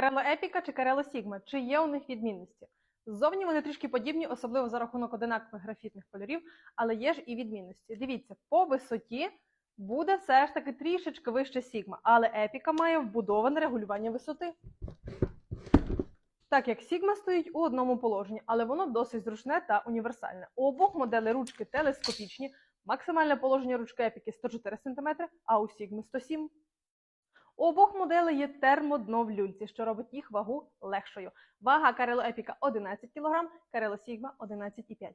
Карело Епіка чи Карело Сігма? Чи є у них відмінності? Ззовні вони трішки подібні, особливо за рахунок одинакових графітних кольорів, але є ж і відмінності. Дивіться, по висоті буде все ж таки трішечки вище Сігма, але Епіка має вбудоване регулювання висоти. Так як Sigma стоїть у одному положенні, але воно досить зручне та універсальне. У обох моделей ручки телескопічні, максимальне положення ручки Епіки 104 см, а у Sigma 107 у обох моделей є термодно в люльці, що робить їх вагу легшою. Вага Карело Епіка 11 кг, Карело Сігма 11,5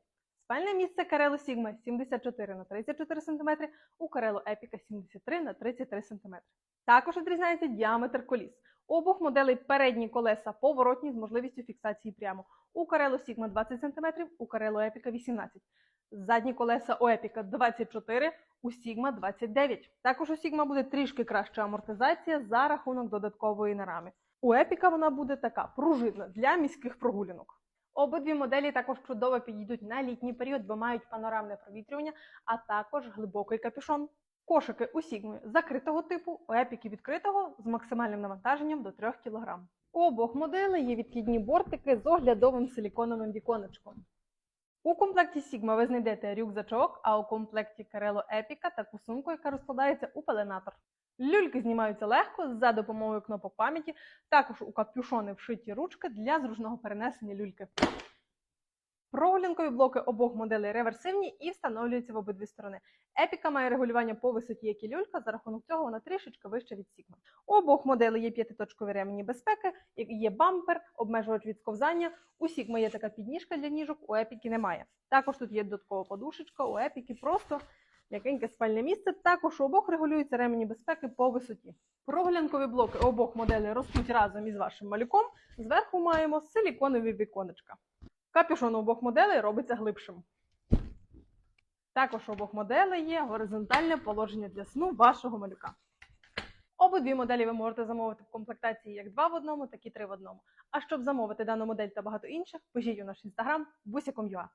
Спальне місце Карело Сігма 74 на 34 см, у Карело Епіка 73 на 33 см. Також відрізняється діаметр коліс. У обох моделей передні колеса поворотні з можливістю фіксації прямо. У Карело Сігма 20 см, у Карело Епіка 18 Задні колеса у Епіка 24, у Сігма 29. Також у Сігма буде трішки краща амортизація за рахунок додаткової нарами. У Епіка вона буде така пружинна для міських прогулянок. Обидві моделі також чудово підійдуть на літній період, бо мають панорамне провітрювання, а також глибокий капюшон. Кошики у Сігми закритого типу, у Епіки відкритого з максимальним навантаженням до 3 кг. У обох моделей є відкидні бортики з оглядовим силіконовим віконечком. У комплекті Sigma ви знайдете рюкзачок, а у комплекті Carello Epica таку сумку, яка розкладається у пеленатор. Люльки знімаються легко за допомогою кнопок пам'яті, також у капюшони вшиті ручки для зручного перенесення люльки. Прогулянкові блоки обох моделей реверсивні і встановлюються в обидві сторони. Епіка має регулювання по висоті, як і люлька, за рахунок цього вона трішечки вища від Sigma. У обох моделей є п'ятиточкові ремені безпеки, є бампер, обмежувач від сковзання. У Sigma є така підніжка для ніжок, у Епіки немає. Також тут є додаткова подушечка, у Епіки просто м'якеньке спальне місце. Також у обох регулюються ремені безпеки по висоті. Прогулянкові блоки обох моделей ростуть разом із вашим малюком. Зверху маємо силіконові віконечка. Капюшон обох моделей робиться глибшим. Також у обох моделей є горизонтальне положення для сну вашого малюка. Обидві моделі ви можете замовити в комплектації як 2 в одному, так і 3 в одному. А щоб замовити дану модель та багато інших, пишіть у наш інстаграм бусяком.ua.